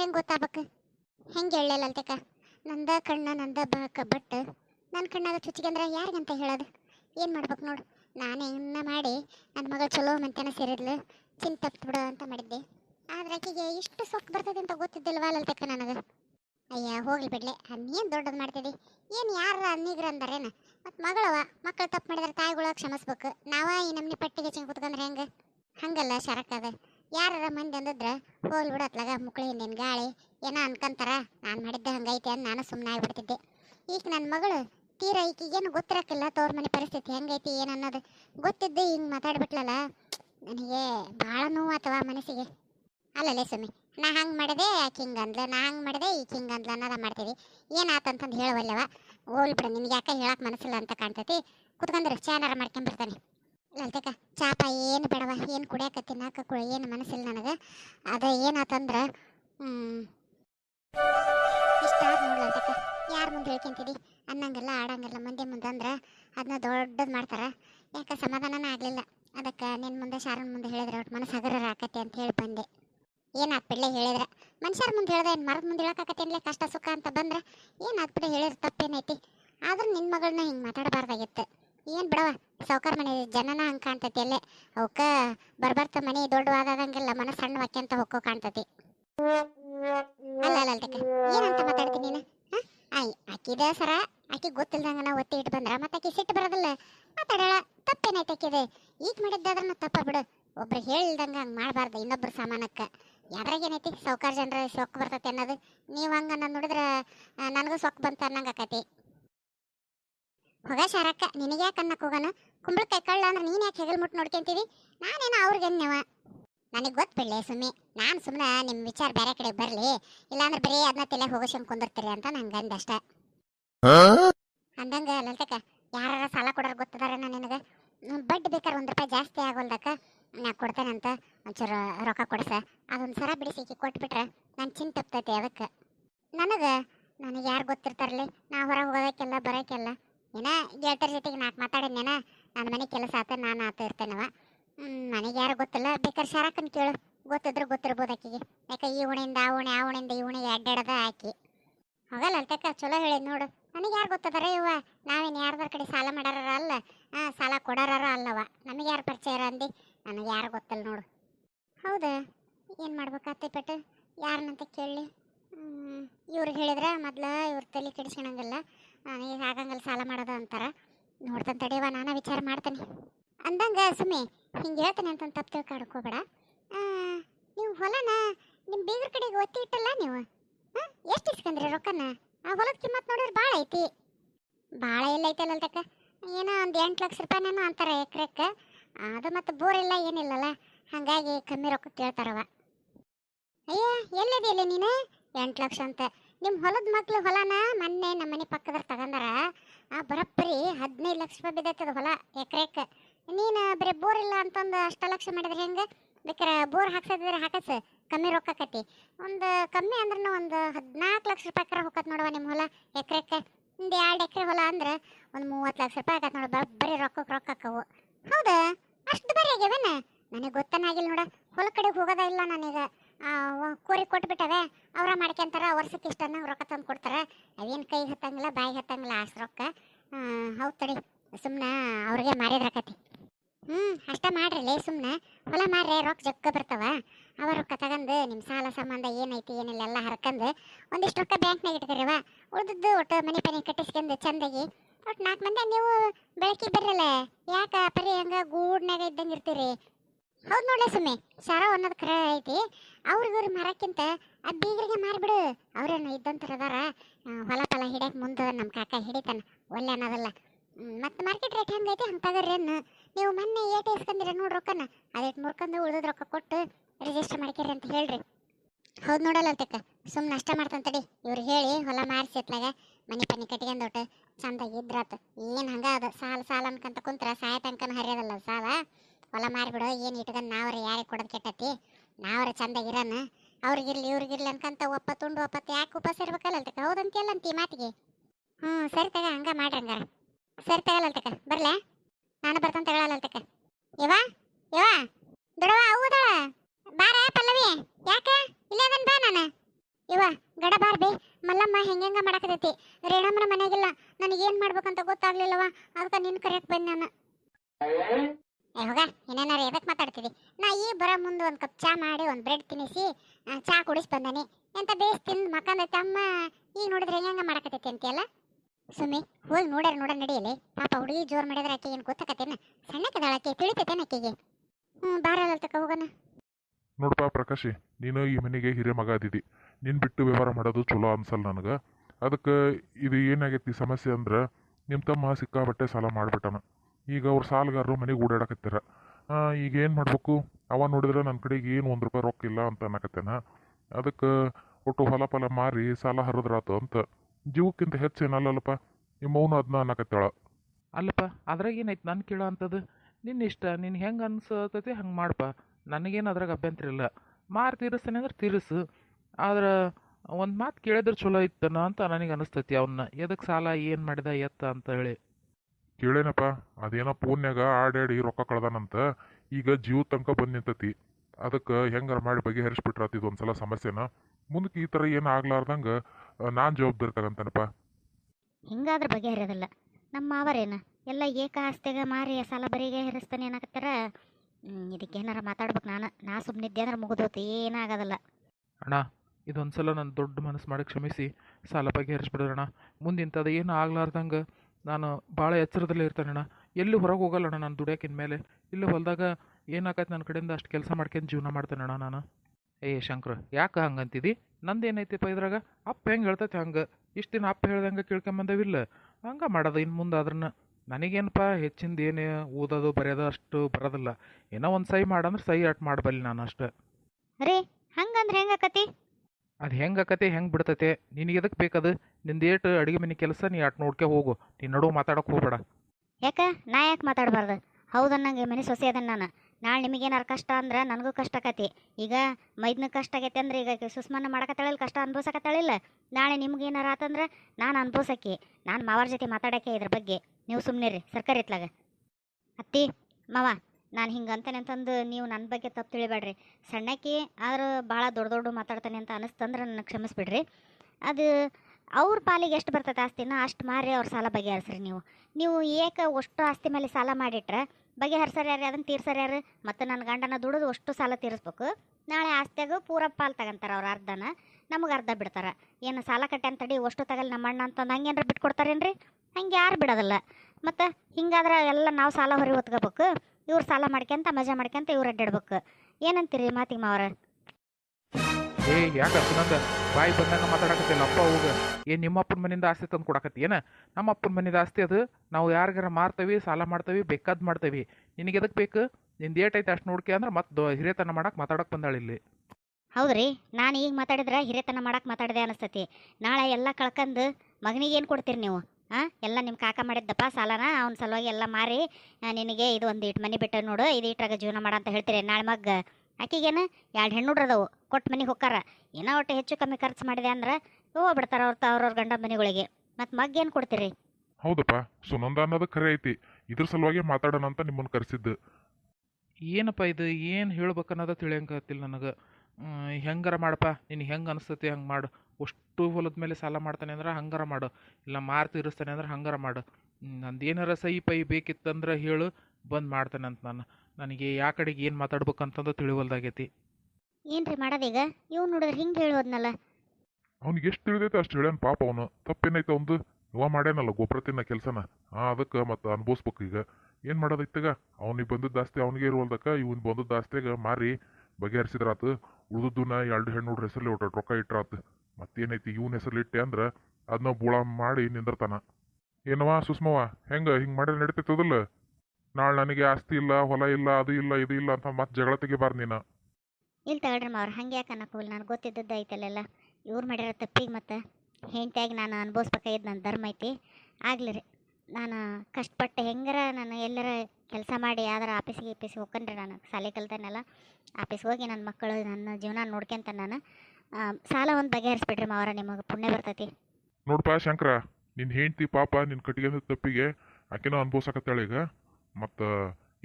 ಹಿಂಗೆ ಕುತ್ಕಂದ್ರೆ ಗೊತ್ತಾಗ್ಬೇಕು? ಹೆಂಗೆ ಹೇಳಲ್ಲ ಅಲ್ತಕ ನಂದ ಕಣ್ಣ, ನಂದ ಬಾಕ ಬಟ್ ನನ್ನ ಕಣ್ಣಾಗ ಚುಚ್ಚಿಗೆಂದ್ರೆ ಯಾರಿಗಂತ ಹೇಳೋದು? ಏನು ಮಾಡ್ಬೇಕು ನೋಡು? ನಾನೇ ಇನ್ನ ಮಾಡಿ ನನ್ನ ಮಗ ಚಲೋ ಮಂತನ ಸೇರಿದ್ಲು. ಚಿಂತೆ ಬಿಡು ಅಂತ ಮಾಡಿದ್ದೆ. ಆದ್ರೆ ಆಕೆಗೆ ಇಷ್ಟು ಸೊಕ್ಕು ಬರ್ತದೆ ಅಂತ ಗೊತ್ತಿದ್ದಿಲ್ವಾ ಅಲ್ತಕ್ಕ ನನಗೆ? ಅಯ್ಯ, ಹೋಗ್ಲಿ ಬಿಡ್ಲೆ. ಅನ್ನೇನು ದೊಡ್ಡದು ಮಾಡ್ತಿದ್ದಿ ಏನು ಯಾರ ಅನ್ನಿಗ್ರ ಅಂದಾರೇನ? ಮತ್ತು ಮಗಳವ ಮಕ್ಕಳು ತಪ್ಪು ಮಾಡಿದ್ರೆ ತಾಯಿಗಳ ಕ್ಷಮಿಸ್ಬೇಕು. ನಾವ ಈ ನಮ್ಮನೆ ಪಟ್ಟಿಗೆ ಚಿಂಗ್ ಕುತ್ಕೊಂಡ್ರೆ ಹೆಂಗೆ? ಹಂಗಲ್ಲ, ಶರಕ್ ಅದ. ಯಾರ ಮಂದಿ ಅಂದಿದ್ರೆ ಹೋಗ್ಲಿ ಬಿಡತ್ಲಾಗ ಮುಕ್ಳಿ ನಿನ್ ಗಾಳಿ. ಏನೋ ಅನ್ಕಂತಾರ, ನಾನು ಮಾಡಿದ್ದೆ ಹಂಗೈತೆ ಅಂತ ನಾನು ಸುಮ್ಮನೆ ಆಗ್ಬಿಡ್ತಿದ್ದೆ. ಈಗ ನನ್ನ ಮಗಳು ತೀರ ಈಕಿಗೇನು ಗೊತ್ತಿರಕ್ಕಿಲ್ಲ ತೋರ್ ಮನೆ ಪರಿಸ್ಥಿತಿ ಹೆಂಗೈತಿ, ಏನು ಅನ್ನೋದು. ಗೊತ್ತಿದ್ದು ಹಿಂಗೆ ಮಾತಾಡ್ಬಿಟ್ಲಲ್ಲ ನನಗೆ ಭಾಳ ನೋವು ಅಥವಾ ಮನಸ್ಸಿಗೆ. ಅಲ್ಲಲ್ಲೇ ಸುಮ್ಮಿ, ನಾ ಹಂಗೆ ಮಾಡಿದೆ ಆಕೆ ಹಿಂಗೆ ಅಂದ್ಲ, ನಾ ಹಂಗೆ ಮಾಡಿದೆ ಈಕೆ ಹಿಂಗೆ ಅಂದ್ಲ ಅನ್ನೋದ ಮಾಡ್ತೀವಿ. ಏನಾತಂತಂದು ಹೇಳುವಲ್ಲವ ಹೋಲ್ ಬಿಡು, ನಿನ್ಗೆ ಯಾಕೆ ಹೇಳಕ್ಕೆ ಮನಸ್ಸಿಲ್ಲ ಅಂತ ಕಾಣ್ತೈತಿ. ಕುತ್ಕೊಂಡ್ರೆ ಚಾನಾರ ಮಾಡ್ಕೊಂಬರ್ತಾನೆ ಲಲ್ತಕ ಚಾಪ ಏನು ಬೇಡವ, ಏನು ಕುಡಿಯಾಕ ತಿನ್ನಾಕ ಏನು ಮನಸ್ಸಿಲ್ಲ ನನಗೆ. ಅದು ಏನಾತಂದ್ರೆ ಇಷ್ಟ ಆದ ನೋಡ್ಲ ಅಂತಕ್ಕ ಯಾರ ಮುಂದೆ ಹೇಳ್ಕೊಂತೀರಿ ಅನ್ನಂಗಿಲ್ಲ, ಆಡಂಗಿಲ್ಲ, ಮಂದಿ ಮುಂದೆ ಅಂದ್ರೆ ಅದನ್ನ ದೊಡ್ಡದು ಮಾಡ್ತಾರೆ. ಯಾಕೆ ಸಮಾಧಾನನೇ ಆಗಲಿಲ್ಲ. ಅದಕ್ಕೆ ನಿನ್ನ ಮುಂದೆ ಶಾರನ್ ಮುಂದೆ ಹೇಳಿದ್ರೆ ಒಟ್ಟು ಮನಸ್ಸು ಹಗರ ಆಕತಿ ಅಂತ ಹೇಳಿ ಬಂದೆ. ಏನಾತ್ ಪಿಳ್ಳೆ ಹೇಳಿದ್ರೆ? ಮನುಷ್ಯರ ಮುಂದೆ ಹೇಳ್ದೆ ಏನು ಮರದ ಮುಂದೆ ಹೇಳಕ್ಕಾಕತ್ತೇನ್ಲೆ ಕಷ್ಟ ಸುಖ ಅಂತ ಬಂದ್ರೆ ಏನು ಬಿಡ ಹೇಳಿದ್ರೆ? ತಪ್ಪೇನೈತಿ. ಆದ್ರೆ ನಿನ್ನ ಮಗಳನ್ನ ಹಿಂಗೆ ಮಾತಾಡಬಾರ್ದಾಗಿತ್ತು. ಏನು ಬಿಡವ? ಸೌಕರ್ ಮನೆ ಜನನ ಹಂಗೆ ಕಾಣ್ತತಿ ಅಲ್ಲೇ. ಅವಕ್ಕ ಬರ್ಬರ್ತ ಮನೆ ದೊಡ್ಡವಾದಂಗೆಲ್ಲ ಮನ ಸಣ್ಣ ವಾಕ್ಯಂತ ಹೋಗೋ ಕಾಣ್ತತಿ. ಅಲ್ಲ ಅಲ್ಲ ಅಲ್ತಕ್ಕ ಏನಂತ ಮಾತಾಡ್ತೀನಿ ನೀನು? ಆಯ್ ಆಕಿದ ಸರ, ಆಕಿ ಗೊತ್ತಿಲ್ದಂಗ ನಾವು ಒತ್ತಿ ಇಟ್ಟು ಬಂದ್ರ ಮತ್ತೆ ಆಕಿ ಸಿಟ್ಟು ಬರೋದಿಲ್ಲ. ಮಾತಾಡೋಳ ತಪ್ಪೇನೈತೆ ಆಕಿದೆ ಈಗ ಮಾಡಿದ್ದಾದ್ರೂ ತಪ್ಪ ಬಿಡು. ಒಬ್ರು ಹೇಳ್ದಂಗ ಹಂಗೆ ಮಾಡಬಾರ್ದು ಇನ್ನೊಬ್ರು ಸಾಮಾನಕ್ಕೆ. ಯಾರಾಗೇನೈತಿ ಏನೈತಿ? ಜನರ ಸೊಕ್ಕ ಬರ್ತೈತೆ ಅನ್ನೋದು. ನೀವು ಹಂಗ ನಾನು ನೋಡಿದ್ರೆ ನನಗೂ ಸೊಕ್ಕ ಬಂತ ಅನ್ನಂಗೆ ಆಕತಿ. ಹೋಗ ಶಾರಕ್ಕ ನಿನಗೆ ಯಾಕೆ ಅನ್ನಕ್ಕೆ ಹೋಗೋಣ ಕುಂಬಳಕಾಯಿ ಕಳ್ಳ ಅಂದ್ರೆ ನೀನು ಯಾಕೆ ಹೆಗಲ್ ಮುಟ್ಟು ನೋಡ್ಕೊಂತೀವಿ? ನಾನೇನು ಅವ್ರಿಗೆ ಅನ್ನವ ನನಗೆ ಬಿಡಲಿ ಸುಮ್ಮನೆ ನಾನು ಸುಮ್ಮನೆ ನಿಮ್ಮ ವಿಚಾರ ಬೇರೆ ಕಡೆ ಬರಲಿ, ಇಲ್ಲಾಂದ್ರೆ ಬರೀ ಅದನ್ನ ತಲೆ ಹೋಗಿಸ್ಕೊಂಡು ಕುಂದಿರ್ತೀರಿ ಅಂತ ನಂಗೆ ಅಂದೆ ಅಷ್ಟೇ. ಅಂದಂಗೆ ಲಲಿತಕ್ಕ ಯಾರ ಸಾಲ ಕೊಡೋರು ಗೊತ್ತದಾರ ನಿನಗೆ? ಬಡ್ಡಿ ಬೇಕಾದ್ರೆ ಒಂದು ರೂಪಾಯಿ ಜಾಸ್ತಿ ಆಗೋಲ್ದಕ್ಕ? ನಾ ಕೊಡ್ತೇನೆ ಅಂತ ಒಂಚೂರು ರೊಕ್ಕ ಕೊಡ್ಸ. ಅದೊಂದು ಸರ ಬಿಡಿಸಿ ಕೊಟ್ಬಿಟ್ರೆ ನಾನು ಚಿಂತೆ ತಪ್ತೈತಿ ಅದಕ್ಕೆ. ನನಗೆ ನನಗೆ ಯಾರು ಗೊತ್ತಿರ್ತಾರಲಿ? ನಾ ಹೊರಗೆ ಹೋಗೋದಕ್ಕೆಲ್ಲ, ಬರೋಕ್ಕೆಲ್ಲ. ಏನ ಗೆಳತರ ಜೊತೆಗೆ ನಾಲ್ಕು ಮಾತಾಡಿದ್ನೇನ ನನ್ನ ಮನೆ ಕೆಲಸ ಆತ, ನಾನು ಆತ ಇರ್ತೇನವ. ನನಗೆ ಯಾರು ಗೊತ್ತಿಲ್ಲ. ಬೇಕಾದ್ರೆ ಶಾರಕ್ಕನ್ ಕೇಳು. ಗೊತ್ತಿದ್ರು ಗೊತ್ತಿರ್ಬೋದು ಆಕಿಗೆ. ಯಾಕೆ ಈ ಉಣಿಂದ ಆ ಉಣೆ ಆ ಉಣಿಂದ ಈ ಉಣೆಗೆ ಅಡ್ಡಾಡದ ಆಕಿ. ಹೋಗಲ್ಲ ಅಂತಕ್ಕ ಚಲೋ ಹೇಳಿ ನೋಡು. ನನಗೆ ಯಾರು ಗೊತ್ತದಾರ ಇವ? ನಾವೇನು ಯಾರ್ದಾರ ಕಡೆ ಸಾಲ ಮಾಡಾರ ಅಲ್ಲ? ಹಾಂ, ಸಾಲ ಕೊಡಾರ ಅಲ್ಲವ. ನಮಗೆ ಯಾರು ಪರಿಚಯ ಅಂದು? ನನಗೆ ಯಾರು ಗೊತ್ತಿಲ್ಲ ನೋಡು. ಹೌದಾ? ಏನು ಮಾಡ್ಬೇಕಾಗ್ತೈ ಪೆಟ್ಟು? ಯಾರನ್ನಂತ ಕೇಳಿ. ಇವ್ರಿಗೆ ಹೇಳಿದ್ರೆ ಮೊದ್ಲು ಇವ್ರ ತಲೆ ಕೆಡಿಸ್ಕೊಳಂಗಿಲ್ಲ ನನಗೆ ಆಗಂಗಿಲ್ಲ ಸಾಲ ಮಾಡೋದು ಅಂತಾರ. ನೋಡ್ತಾನೆ ತಡೆಯವ ನಾನು ವಿಚಾರ ಮಾಡ್ತೇನೆ. ಅಂದಂಗ ಸುಮ್ಮನೆ ಹಿಂಗೆ ಹೇಳ್ತೇನೆ ಅಂತ ತಪ್ಪು ತಿಳ್ಕೊಡ್ಕೋಬೇಡ. ನೀವು ಹೊಲನ ನಿಮ್ಮ ಬೀದರ್ ಕಡೆಗೆ ಒತ್ತಿ ಇಟ್ಟಲ್ಲ ನೀವು? ಎಷ್ಟು ಇಸ್ಕೊಂಡ್ರಿ ರೊಕ್ಕನ? ಆ ಹೊಲದ ಕಿಮ್ಮತ್ ನೋಡಿದ್ರೆ ಭಾಳ ಐತಿ. ಭಾಳ ಎಲ್ಲ ಐತಲ್ಲ ತಕ್ಕ ಏನೋ ಒಂದು ಎಂಟು ಲಕ್ಷ ರೂಪಾಯಿನೇನೋ ಅಂತಾರೆ ಎಕ್ರೆಕ್ಕೆ ಅದು ಮತ್ತು ಬೋರ್ ಇಲ್ಲ, ಏನಿಲ್ಲಲ್ಲ. ಹಾಗಾಗಿ ಕಮ್ಮಿ ರೊಕ್ಕ ಕೇಳ್ತಾರವ ಅಯ್ಯ ಎಲ್ಲಿದೆಯಲ್ಲ ನೀನು? ಎಂಟು ಲಕ್ಷ ಅಂತ. ನಿಮ್ಮ ಹೊಲದ ಮಕ್ಳು ಹೊಲನ ಮೊನ್ನೆ ನಮ್ಮ ಮನೆ ಪಕ್ಕದವ್ರು ತಗೊಂಡಾರ. ಆ ಬರಪ್ರಿ ಹದಿನೈದು ಲಕ್ಷ ರೂಪಾಯಿ ಬಿದ್ದೈತದ ಹೊಲ ಎಕರೆಕ್ಕೆ ನೀನು ಬರೀ ಬೋರ್ ಇಲ್ಲ ಅಂತಂದು ಅಷ್ಟು ಲಕ್ಷ ಮಾಡಿದ್ರೆ ಹೆಂಗೆ? ಬೇಕಾರೆ ಬೋರ್ ಹಾಕ್ಸೋದಿದ್ರೆ ಹಾಕಸ, ಕಮ್ಮಿ ರೊಕ್ಕ ಕಟ್ಟಿ ಒಂದು ಕಮ್ಮಿ ಅಂದ್ರೆ ಒಂದು ಹದಿನಾಲ್ಕು ಲಕ್ಷ ರೂಪಾಯಿ ಕರ ಹೋಗತ್ ನೋಡುವ ನಿಮ್ಮ ಹೊಲ ಎಕರೆಕ್ಕೆ ಒಂದು ಎರಡು ಎಕರೆ ಹೊಲ ಅಂದ್ರೆ ಒಂದು ಮೂವತ್ತು ಲಕ್ಷ ರೂಪಾಯಿ ಆಗತ್ತೆ ನೋಡಿ ಬರೀ ರೊಕ್ಕಕ್ಕೆ ರೊಕ್ಕ ಹಾಕವು ಹೌದಾ? ಅಷ್ಟು ಬರೀ ಆಗ್ಯಾವೇನ? ನನಗೆ ಗೊತ್ತನಾಗಿಲ್ಲ ನೋಡ, ಹೊಲ ಕಡೆ ಹೋಗೋದ ಇಲ್ಲ ನನಗೆ. ಕೋರಿ ಕೊಟ್ಬಿಟ್ಟವೆ. ಅವ್ರ ಮಾಡ್ಕೊಂತಾರ, ವರ್ಷಕ್ಕೆ ಇಷ್ಟನ್ನ ರೊಕ್ಕ ತಂದು ಕೊಡ್ತಾರೆ. ಅವೇನು ಕೈಗೆ ಹತ್ತಂಗಿಲ್ಲ ಬಾಯಿಗೆ ಹತ್ತಂಗಿಲ್ಲ ಆಸ್ ರೊಕ್ಕ. ಹೌದು ತಡಿ ಸುಮ್ಮನೆ ಅವ್ರಿಗೆ ಮಾರಿದ್ರಕತಿ ಹ್ಞೂ ಅಷ್ಟ ಮಾಡ್ರಿ ಸುಮ್ಮನೆ ಹೊಲ ಮಾರ್ರೆ, ರೊಕ್ಕ ಜಗ್ಗ ಬರ್ತಾವ. ಅವ ರೊಕ್ಕ ತಗೊಂಡು ನಿಮ್ಮ ಸಾಲ ಸಂಬಂಧ ಏನೈತಿ, ಏನಿಲ್ಲ, ಎಲ್ಲ ಹರ್ಕಂದು ಒಂದಿಷ್ಟು ರೊಕ್ಕ ಬ್ಯಾಂಕ್ನಾಗ ಇಟ್ಕರಿವ. ಉಳ್ದದ್ದು ಒಟ್ಟು ಮನೆ ಪನಿ ಕಟ್ಟಿಸ್ಕೊಂಡು ಚಂದಾಗಿ. ಒಟ್ಟು ನಾಲ್ಕು ಮಂದಿ ನೀವು ಬೆಳಕಿಗೆ ಬರ್ರಲ್ಲ ಯಾಕ ಪರಿ ಹಂಗೆ ಗೂಡ್ನಾಗ ಇದ್ದಂಗೆ ಇರ್ತೀರಿ? ಹೌದು ನೋಡ್ಲೆ ಸುಮ್ಮನೆ. ಶಾರ ಅನ್ನೋದು ಕರೆ ಐತಿ. ಅವ್ರಿಗೆ ಇವ್ರಿಗೆ ಮಾರಕ್ಕಿಂತ ಆ ಬೀಗರಿಗೆ ಮಾರಿಬಿಡು. ಅವ್ರೇನು ಇದ್ದಂತರ ಅದಾರ. ಹೊಲ ಫಲ ಹಿಡಿಯಕ್ಕೆ ಮುಂದೆ ನಮ್ಮ ಕಾಕ ಹಿಡಿತಾನೆ. ಒಳ್ಳೆ ಅನ್ನೋದಲ್ಲ. ಮತ್ತು ಮಾರ್ಕೆಟ್ ರೇಟ್ ಹೆಂಗೈತಿ ಹಂಗೆ ತಗೋರಿ ಅನ್ನು. ನೀವು ಮೊನ್ನೆ ಏಟ ಇಸ್ಕೊಂಡಿರ ನೋಡಿ ರೊಕ್ಕನ. ಅದೇ ಮುರ್ಕೊಂಡು ಉಳಿದ ರೊಕ್ಕ ಕೊಟ್ಟು ರಿಜಿಸ್ಟರ್ ಮಾಡ್ಕೇರಿ ಅಂತ ಹೇಳ್ರಿ. ಹೌದು ನೋಡಲ್ಲ ಅಂತಕ್ಕ ಸುಮ್ಮನೆ ನಷ್ಟ ಮಾಡ್ತಂತಡಿ ತಡಿ. ಇವ್ರಿಗೆ ಹೇಳಿ ಹೊಲ ಮಾರಿಸಿ ಎತ್ಲಾಗ ಮನೆ ಪನಿ ಕಟ್ಕೊಂಡೊಟ್ಟು ಚಂದಾಗಿ ಇದ್ರಾತು. ಏನು ಹಂಗ ಅದು? ಸಾಲ ಸಾಲ ಅನ್ಕಂತ ಕುಂತ್ರ. ಸಾಯ ತನಕನ ಹರಿಯೋದಲ್ಲ ಸಾಲ. ಹೊಲ ಮಾರಿಬಿಡು, ಏನು ಇಟ್ಕೊಂಡು ನಾವ್ರ ಯಾರಿಗೆ ಕೊಡೋದು ಕೆಟ್ಟತಿ? ನಾವ್ರ ಚಂದಾಗಿ ಇರೋಣ ಅವ್ರಿಗಿರ್ಲಿ ಇವ್ರಿಗಿರ್ಲಿ ಅನ್ಕಂತ ಒಪ್ಪತ್ತುಂಡು ಒಪ್ಪತ್ತು ಯಾಕೆ ಉಪವಾಸ ಇರ್ಬೇಕಲ್ಲಂತಕ ಹೌದಂತೆಲ್ಲ ಅಂತೀ ಮಾತಿಗೆ. ಹ್ಞೂ ಸರಿ ತಗ, ಹಂಗ ಮಾಡ್ರಿ ಹಂಗಾರ. ಸರಿ ತಗಲ್ಲಲ್ತಕ ಬರಲೇ? ನಾನು ಬರ್ತಾನೆ ತಗೊಳ್ಳಲ್ಲಲ್ತಕ ಇವಾ ಇವಾ ದೊಡವ ಹೌದಳ ಬಾರ ಪಲ್ಲವಿ, ಯಾಕೆ? ಇಲ್ಲ ಅದನ್ ಬಾ ನಾನು. ಇವ ಗಡ ಬಾರ್ಬಿ ಮಲ್ಲಮ್ಮ ಹೆಂಗೆಂಗ ಮಾಡಕತೈತಿ ರೇಣಮ್ಮನ ಮನೆಗಿಲ್ಲ ನನಗೇನು ಮಾಡ್ಬೇಕಂತ ಗೊತ್ತಾಗ್ಲಿಲ್ಲವ ಅದಕ್ಕೆ ನಿನ್ನ ಕರೆಯಕ್ಕೆ ಬಂದೆ ನಾನು. ಹೋಗ ಇನ್ನೇನಾರು ಎದಕ್ಕೆ ಮಾತಾಡ್ತಿದ್ದಿ ನಾ ಈ ಬರೋ ಮುಂದೆ ಒಂದು ಕಪ್ ಚಾ ಮಾಡಿ, ಒಂದು ಬ್ರೆಡ್ ತಿನ್ನಿಸಿ ಚಾ ಕುಡಿಸಿ ಬಂದಾನೆ ಎಂತ ಬೇಸ್ ತಿಂದು ಮಕ್ಕಂದೈತೆ ಅಮ್ಮ ಈಗ ನೋಡಿದ್ರೆ ಹೆಂಗ ಮಾಡಕತ್ತೈತಿ ಅಂತೀಯಲ್ಲ? ಸುಮ್ಮಿ ಹೋಗಿ ನೋಡ್ಯಾರ ನೋಡ ನಡೆಯಲಿ ಪಾಪ ಹುಡುಗಿ ಜೋರು ಮಾಡಿದ್ರೆ ಆಕೆ ಏನು ಗೊತ್ತಾಕತ್ತೇನ? ಸಣ್ಣಕ್ಕದಾಳ ಆಕೆ, ತಿಳಿತೈತೇನ ಆಕೆಗೆ? ಹ್ಞೂ ಬಾರಲ್ಲ ತಕ, ಹೋಗೋಣ. ನೋಡಪ್ಪ ಪ್ರಕಾಶಿ, ನೀನು ಈ ಮನೆಗೆ ಹಿರಿಯ ಮಗ ಅದಿದ್ದಿ ನಿನ್ ಬಿಟ್ಟು ವ್ಯವಹಾರ ಮಾಡೋದು ಚಲೋ ಅನ್ಸಲ್ಲ ನನಗೆ. ಅದಕ್ಕೆ ಇದು ಏನಾಗೈತಿ ಸಮಸ್ಯೆ ಅಂದ್ರೆ ನಿಮ್ಮ ತಮ್ಮ ಸಿಕ್ಕಾಪಟ್ಟೆ ಸಾಲ ಮಾಡ್ಬಿಟ್ಟಾನ. ಈಗ ಅವ್ರ ಸಾಲಗಾರರು ಮನೆಗೆ ಓಡಾಡಕತ್ತಾರ ಈಗ ಏನು ಮಾಡಬೇಕು? ಅವ ನೋಡಿದ್ರೆ ನನ್ನ ಕಡೆಗೆ ಏನು ಒಂದು ರೂಪಾಯಿ ರೊಕ್ಕ ಇಲ್ಲ ಅಂತ ಅನ್ನಕತ್ತೇನ ಅದಕ್ಕೆ ಒಟ್ಟು ಹೊಲ ಫಲ ಮಾರಿ ಸಾಲ ಹರಿದ್ರಾತು ಅಂತ. ಜೀವಕ್ಕಿಂತ ಹೆಚ್ಚು ಏನಲ್ಲಲ್ಲಪ್ಪ ನಿಮ್ಮ ಅವನು ಅದನ್ನ ಅನ್ನಕತ್ತಾಳ ಅಲ್ಲಪ್ಪ, ಅದ್ರಾಗ ಏನೈತೆ ನಾನು ಕೇಳೋ ಅಂಥದ್ದು ನಿನ್ನ ಇಷ್ಟ ನಿನ್ನ ಹೆಂಗೆ ಅನ್ಸತೈತಿ ಹಂಗೆ ಮಾಡಪ್ಪ ನನಗೇನು ಅದ್ರಾಗ ಅಭ್ಯಂತರ ಇಲ್ಲ. ಮಾರು ತೀರಿಸ್ತಾನೆ ಅಂದ್ರೆ ತೀರಿಸು. ಆದ್ರೆ ಒಂದು ಮಾತು ಕೇಳಿದ್ರೆ ಚಲೋ ಇತ್ತನ ಅಂತ ನನಗೆ ಅನಿಸ್ತೈತಿ ಅವನ್ನ ಎದಕ್ಕೆ ಸಾಲ, ಏನು ಮಾಡಿದ, ಎತ್ತ ಅಂತ ಹೇಳಿ. ಕೇಳೇನಪ್ಪ ಅದೇನೋ ಫೋನ್ಯಾಗ ಆಡಾಡಿ ರೊಕ್ಕ ಕಳ್ದಾನಂತ ಈಗ ಜೀವ ತನಕ ಬಂದು ನಿಂತತಿ ಅದಕ್ಕೆ ಹೆಂಗಾರ ಮಾಡಿ ಬಗೆಹರಿಸ್ಬಿಟ್ರಾತ ಇದು ಒಂದ್ಸಲ ಸಮಸ್ಯೆನ? ಮುಂದಕ್ಕೆ ಈ ಥರ ಏನು ಆಗ್ಲಾರ್ದಂಗೆ ನಾನು ಜವಾಬ್ದಾರಿ ತಗಂತಾನಪ್ಪ ಹಿಂಗಾದ್ರೆ ಬಗೆಹರಿಯೋದಿಲ್ಲ. ನಮ್ಮ ಮಾವರೇನ? ಎಲ್ಲ ಏಕ ಆಸ್ತಿಗ ಮಾರಿ ಸಾಲ ಬರಿಗೆ ಹರಿಸ್ತಾನೆ ಏನಾಗತ್ತಾರ ಇದಕ್ಕೆ ಏನಾರ ಮಾತಾಡ್ಬೇಕು ನಾನು ನಾ ಸುಮ್ಮನಿದ್ದೆ ಅಂದ್ರೆ ಮುಗಿದೋತು ಏನಾಗೋದಿಲ್ಲ ಅಣ್ಣ ಇದೊಂದ್ಸಲ ನನ್ನ ದೊಡ್ಡ ಮನಸ್ಸು ಮಾಡಿ ಕ್ಷಮಿಸಿ ಸಾಲ ಬಗೆಹರಿಸ್ಬಿಡೋಣ. ಮುಂದಿಂತದ ಏನು ಆಗ್ಲಾರ್ದಂಗೆ ನಾನು ಭಾಳ ಎಚ್ಚರದಲ್ಲೇ ಇರ್ತಾನಣ್ಣ. ಎಲ್ಲಿ ಹೊರಗೆ ಹೋಗಲ್ಲಣ್ಣ ನಾನು ದುಡಿಯೋಕಿನ ಮೇಲೆ. ಇಲ್ಲಿ ಹೊಲದಾಗ ಏನಾಕೈತೆ ನನ್ನ ಕಡೆಯಿಂದ ಅಷ್ಟು ಕೆಲಸ ಮಾಡ್ಕೊಂಡು ಜೀವನ ಮಾಡ್ತೇನಣ್ಣ ನಾನು. ಏ ಶಂಕರ್, ಯಾಕೆ ಹಂಗಂತಿದಿ? ನಂದು ಏನೈತಿಪ್ಪ ಇದ್ರಾಗ? ಅಪ್ಪ ಹೆಂಗೆ ಹೇಳ್ತೈತೆ ಹಂಗೆ? ಇಷ್ಟು ದಿನ ಅಪ್ಪ ಹೇಳ್ದಂಗೆ ಕೇಳ್ಕೊಂಬಂದವಿಲ್ಲ. ಹಂಗೆ ಮಾಡೋದು ಇನ್ನು ಮುಂದೆ ಅದನ್ನು ನನಗೇನಪ್ಪ ಹೆಚ್ಚಿಂದ ಏನು ಓದೋದು ಬರೆಯೋದು ಅಷ್ಟು ಬರೋದಿಲ್ಲ. ಏನೋ ಒಂದು ಸೈ ಮಾಡಂದ್ರೆ ಸೈ ಅಟ್ ಮಾಡಬಲ್ಲಿ ನಾನು ಅಷ್ಟೇ. ರೀ ಹಂಗಂದ್ರೆ ಹೆಂಗಾಕತಿ? ಅದು ಹೆಂಗೆ ಆಕತೆ ಹೆಂಗೆ ಬಿಡ್ತತೆ? ನಿನಗೆ ಎದಕ್ಕೆ ಬೇಕದು? ನಿಂದು ಏಟು ಅಡುಗೆ ಮನೆ ಕೆಲಸ ನೀ ಅಟ್ ನೋಡ್ಕೆ ಹೋಗು. ನೀನು ನಡುವು ಮಾತಾಡೋಕೆ ಹೋಗ್ಬೇಡ. ಯಾಕ? ನಾ ಯಾಕೆ ಮಾತಾಡಬಾರ್ದು? ಹೌದು ಅನ್ನಂಗೆ ಮನೆ ಸೊಸೆ ಅದನ್ನ ನಾನು. ನಾಳೆ ನಿಮಗೇನಾರು ಕಷ್ಟ ಅಂದ್ರೆ ನನಗೂ ಕಷ್ಟ ಆಕತಿ. ಈಗ ಮೈದ್ನ ಕಷ್ಟ ಆಗೈತೆ ಅಂದ್ರೆ ಈಗ ಸುಸ್ಮಾನ ಸುಸ್ಮನ್ನ ಮಾಡಕತ್ತಾಳಿಲ್ಲ, ಕಷ್ಟ ಅನ್ಭವಿಸಕತ್ತಾಳಿಲ್ಲ. ನಾಳೆ ನಿಮ್ಗೆ ಏನಾರ ಆತಂದ್ರೆ ನಾನು ಅನ್ಭವಿಸಕ್ಕೆ, ನಾನು ಮಾವರ ಜೊತೆ ಮಾತಾಡಕ್ಕೆ ಇದ್ರ ಬಗ್ಗೆ. ನೀವು ಸುಮ್ಮನೆ ರೀ ಸರ್ಕಾರಿ ಇತ್ಲಾಗ. ಅತ್ತಿ, ಮಾವ. ನಾನು ಹಿಂಗೆ ಅಂತಾನೆ ಅಂತಂದು ನೀವು ನನ್ನ ಬಗ್ಗೆ ತಪ್ಪು ತಿಳಿಬೇಡ್ರಿ. ಸಣ್ಣಕ್ಕಿ ಆದ್ರೆ ಭಾಳ ದೊಡ್ಡ ದೊಡ್ಡ ಮಾತಾಡ್ತಾನೆ ಅಂತ ಅನಿಸ್ತಂದ್ರೆ ನನ್ನ ಕ್ಷಮಿಸ್ಬಿಡ್ರಿ. ಅದು ಅವ್ರ ಪಾಲಿಗೆ ಎಷ್ಟು ಬರ್ತೈತೆ ಆಸ್ತಿನ ಅಷ್ಟು ಮಾರಿ ಅವ್ರ ಸಾಲ ಬಗೆಹರಿಸ್ರಿ ನೀವು. ನೀವು ಏಕ ಅಷ್ಟು ಆಸ್ತಿ ಮೇಲೆ ಸಾಲ ಮಾಡಿಟ್ರೆ ಬಗೆಹರ್ಸರ್ ಯಾರು ಅದನ್ನು ತೀರ್ಸರ್ ಯಾರು? ಮತ್ತು ನನ್ನ ಗಂಡನ ದುಡಿದು ಅಷ್ಟು ಸಾಲ ತೀರಿಸ್ಬೇಕು. ನಾಳೆ ಆಸ್ತಿಯಾಗ ಪೂರ ಪಾಲು ತಗೊಂತಾರೆ ಅವ್ರ ಅರ್ಧನ. ನಮಗೆ ಅರ್ಧ ಬಿಡ್ತಾರೆ. ಏನು ಸಾಲ ಕಟ್ಟೆ ಅಂತಡಿ ಅಷ್ಟು ತಗಲಿ ನಮ್ಮ ಅಣ್ಣ ಅಂತಂದು ಹಂಗೇನಾರು ಬಿಟ್ಕೊಡ್ತಾರೇನು ರೀ ಹಂಗೆ ಯಾರು ಬಿಡೋದಿಲ್ಲ. ಮತ್ತು ಹಿಂಗಾದ್ರೆ ಎಲ್ಲ ನಾವು ಸಾಲ ಹೊರಿ ಹೊತ್ಕೋಬೇಕು. ಇವ್ರು ಸಾಲ ಮಾಡ್ಕೊಂತ ಮಜಾ ಮಾಡ್ಕೊಂತ ಇವ್ರು ಅಡ್ಡಾಡ್ಬೇಕು ಏನಂತೀರಿ ಮಾತಿಗೆ ಮಾವರ? ಏ ಯಾಕ ಸುನಂದ? ಬಾಯಿ ಬಂದಂಗ ಮಾತಾಡಕತ್ತಿಲ್ಲ. ಅಪ್ಪ ಹೋಗ. ಏನು ನಿಮ್ಮ ಅಪ್ಪನ ಮನೆಯಿಂದ ಆಸ್ತಿ ತಂದು ಕೊಡಕತ್ತಿ. ಏನ? ನಮ್ಮ ಅಪ್ಪನ ಮನೆಯಿಂದ ಆಸ್ತಿ ಅದು. ನಾವು ಯಾರಿಗಾರ ಮಾರ್ತೇವಿ ಸಾಲ ಮಾಡ್ತೇವೆ ಬೇಕಾದ್ ಮಾಡ್ತೇವೆ. ನಿನಗೆ ಎದಕ್ಕೆ ಬೇಕು? ನಿಂದು ಏಟೈತೆ ಅಷ್ಟು ನೋಡ್ಕೆ ಅಂದ್ರೆ ಮತ್ತೆ ಹಿರಿಯತನ ಮಾಡಕ್ಕೆ ಮಾತಾಡಕ್ಕೆ ಬಂದಾಳಿಲ್ಲಿ ಹೌದ್ರಿ. ನಾನು ಈಗ ಮಾತಾಡಿದ್ರೆ ಹಿರಿಯತನ ಮಾಡಕ್ಕೆ ಮಾತಾಡಿದೆ ಅನಿಸ್ತತಿ. ನಾಳೆ ಎಲ್ಲ ಕಳ್ಕಂದು ಮಗನಿಗೆ ಏನು ಕೊಡ್ತೀರಿ ನೀವು? ಹಾಂ ಎಲ್ಲ ನಿಮ್ಮ ಕಾಕ ಮಾಡಿದ್ದಪ್ಪ ಸಾಲನ? ಅವ್ನ ಸಲುವಾಗಿ ಎಲ್ಲ ಮಾರಿ ನಿನಗೆ ಇದು ಒಂದು ಇಟ್ಟು ಮನೆ ಬಿಟ್ಟು ನೋಡು ಇದು ಇಟ್ರಾಗ ಜೀವನ ಮಾಡ ಅಂತ ಹೇಳ್ತೀರಿ ನಾಳೆ ಮಗ್ಗ. ಆಕಿಗೇನು? ಎರಡು ಹೆಣ್ಣು ಅದಾವು ಕೊಟ್ಟು ಮನೆಗೆ ಹೊಕ್ಕಾರ. ಏನೋ ಒಟ್ಟು ಹೆಚ್ಚು ಕಮ್ಮಿ ಖರ್ಚು ಮಾಡಿದೆ ಅಂದ್ರೆ ಹೋಗ್ಬಿಡ್ತಾರೆ ಅವ್ರ ಅವ್ರವ್ರ ಗಂಡ ಮನೆಗಳಿಗೆ. ಮತ್ತು ಮಗ್ ಏನು ಕೊಡ್ತೀರಿ? ಹೌದಪ್ಪ ಸುನಂದ ಅನ್ನೋದು ಖರೆ ಐತಿ. ಇದ್ರ ಸಲುವಾಗಿ ಮಾತಾಡೋಣ ಅಂತ ನಿಮ್ಮನ್ನು ಕರೆಸಿದ್ದು. ಏನಪ್ಪ ಇದು? ಏನು ಹೇಳ್ಬೇಕನ್ನೋದ ತಿಳಿಯಂಗತ್ತಿಲ್ಲ ನನಗೆ. ಹೆಂಗಾರ ಮಾಡಪ್ಪ? ನಿನಗೆ ಹೆಂಗೆ ಅನಿಸ್ತತಿ ಹಂಗೆ ಮಾಡು. ಅಷ್ಟು ಹೊಲದ ಮೇಲೆ ಸಾಲ ಮಾಡ್ತಾನೆ ಅಂದ್ರೆ ಹಂಗಾರ ಮಾಡು. ಇಲ್ಲ ಮಾರ್ತಿ ತೀರಿಸ್ತಾನೆ ಅಂದ್ರೆ ಹಂಗಾರ ಮಾಡು. ನಂದು ಏನಾರ ಸೈ ಪೈ ಬೇಕಿತ್ತಂದ್ರೆ ಹೇಳು ಬಂದು ಮಾಡ್ತಾನೆ ಅಂತ ನಾನು. ನನಗೆ ಯಾ ಕಡೆಗೆ ಏನು ಮಾತಾಡ್ಬೇಕಂತಂದು ತಿಳಿವಲ್ದಾಗೈತಿ. ಏನ್ರಿ ಮಾಡೋದೀಗ? ಇವ್ ನೋಡಿದ್ರೆ ಹಿಂಗೆ ಹೇಳೋದ್ನಲ್ಲ ಅವ್ನಿಗೆ ಎಷ್ಟು ತಿಳಿದೈತೆ ಅಷ್ಟು ಹೇಳ್ಯಾನ ಪಾಪ ಅವನು. ತಪ್ಪೇನೈತೆ ಒಂದು ಇವ ಮಾಡ್ಯಾನಲ್ಲ ಗೊಬ್ಬರ ತಿನ್ನ ಕೆಲಸನ. ಹಾಂ ಅದಕ್ಕೆ ಮತ್ತೆ ಅನ್ಭವಿಸ್ಬೇಕು ಈಗ. ಏನು ಮಾಡೋದೈತಾಗ ಅವ್ನಿಗೆ ಬಂದದ್ದು ಆಸ್ತಿ ಅವನಿಗೆ ಇರುವಲ್ದಕ್ಕ ಇವ್ನು ಬಂದದ್ದು ಆಸ್ತಿಯಾಗ ಮಾರಿ. ಬಗೆಹರಿಸಿದ್ರಾತು ಉಳಿದದ್ದನ್ನ ಎರಡು ಹೆಣ್ಣು ಹೆಸರಲ್ಲಿ ಒಟ್ಟು ರೊಕ್ಕ ಇಟ್ರಾತು. ಮತ್ತೇನೈತಿ ಇವನ ಹೆಸರು ಇಟ್ಟೆ ಅಂದ್ರೆ ಅದನ್ನ ಬೂಳ ಮಾಡಿ ನಿಂದಿರ್ತಾನ. ಏನವಾ ಸುಷ್ಮವ ಹೆಂಗ ಹಿಂಗೆ ಮಾಡಿದ್ರೆ ನಡೀತೈತದಲ್ಲ ನಾಳೆ ನನಗೆ ಆಸ್ತಿ ಇಲ್ಲ, ಹೊಲ ಇಲ್ಲ, ಅದು ಇಲ್ಲ, ಇದು ಇಲ್ಲ ಅಂತ ಮತ್ತೆ ಜಗಳ ತೆಗಿಬಾರ್ದು ನೀನು. ಇಲ್ಲ ತಗೊಳ್ರಿ ಅವ್ರು ಹಂಗೆ ಯಾಕೆ ಅನ್ನಕ್ಕೂ ನಾನು ಗೊತ್ತಿದ್ದದ್ದು ಐತಲ್ಲೆಲ್ಲ. ಇವ್ರು ಮಾಡಿರೋ ತಪ್ಪಿಗೆ ಮತ್ತು ಹೆಂಡ್ತಿಯಾಗಿ ನಾನು ಅನ್ಭವಿಸ್ಬೇಕಾಗಿದ್ದು ನನ್ನ ಧರ್ಮ ಐತಿ. ಆಗ್ಲಿ ರೀ, ನಾನು ಕಷ್ಟಪಟ್ಟು ಹೆಂಗಾರ, ನಾನು ಎಲ್ಲರ ಕೆಲಸ ಮಾಡಿ ಯಾವ್ದಾರ ಆಫೀಸಿಗೆ ಗೀಫೀಸಿಗೆ ಹೋಗ್ಕೊಂಡ್ರೆ ನಾನು ಶಾಲೆ ಕಲ್ತಾನಲ್ಲ ಆಫೀಸ್ಗೆ ಹೋಗಿ ನನ್ನ ಮಕ್ಕಳು ನನ್ನ ಜೀವನ ನೋಡ್ಕೊಂತ ನಾನು ಸಾಲ ಒಂದು ಬಗೆಹರಿಸ್ಬಿಡ್ರಿ ಮಾವರ ನಿಮಗೆ ಪುಣ್ಯ ಬರ್ತೈತಿ. ನೋಡ್ಪಾ ಶಂಕರ ನಿನ್ನ ಹೆಂಡತಿ ಪಾಪ ನಿನ್ನ ಕಟ್ಟಿಗೆ ತಪ್ಪಿಗೆ ಆಕೆನೂ ಅನುಭವಿಸಕತ್ತಾಳೆ ಈಗ. ಮತ್ತು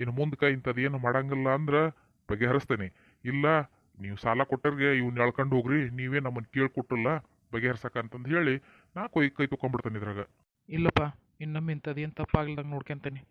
ಇನ್ನು ಮುಂದಕ್ಕೆ ಇಂಥದ್ದು ಏನು ಮಾಡಂಗಿಲ್ಲ ಅಂದ್ರೆ ಬಗೆಹರಿಸ್ತೇನೆ. ಇಲ್ಲ ನೀವು ಸಾಲ ಕೊಟ್ಟರಿಗೆ ಇವ್ನ ಎಳ್ಕೊಂಡು ಹೋಗ್ರಿ ನೀವೇ ನಮ್ಮನ್ನು ಕೇಳಿಕೊಟ್ಟಲ್ಲ ಬಗೆಹರ್ಸಕ ಅಂತಂದು ಹೇಳಿ ನಾ ಕೊಯ್ ಕೈ ತೊಗೊಂಡ್ಬಿಡ್ತೇನೆ ಇದ್ರಾಗ. ಇಲ್ಲಪ್ಪ ಇನ್ನೊಮ್ಮೆ ಇಂಥದ್ದು ಏನು ತಪ್ಪಾಗ್ಲ್ದಂಗೆ ನೋಡ್ಕೊಂತೀನಿ.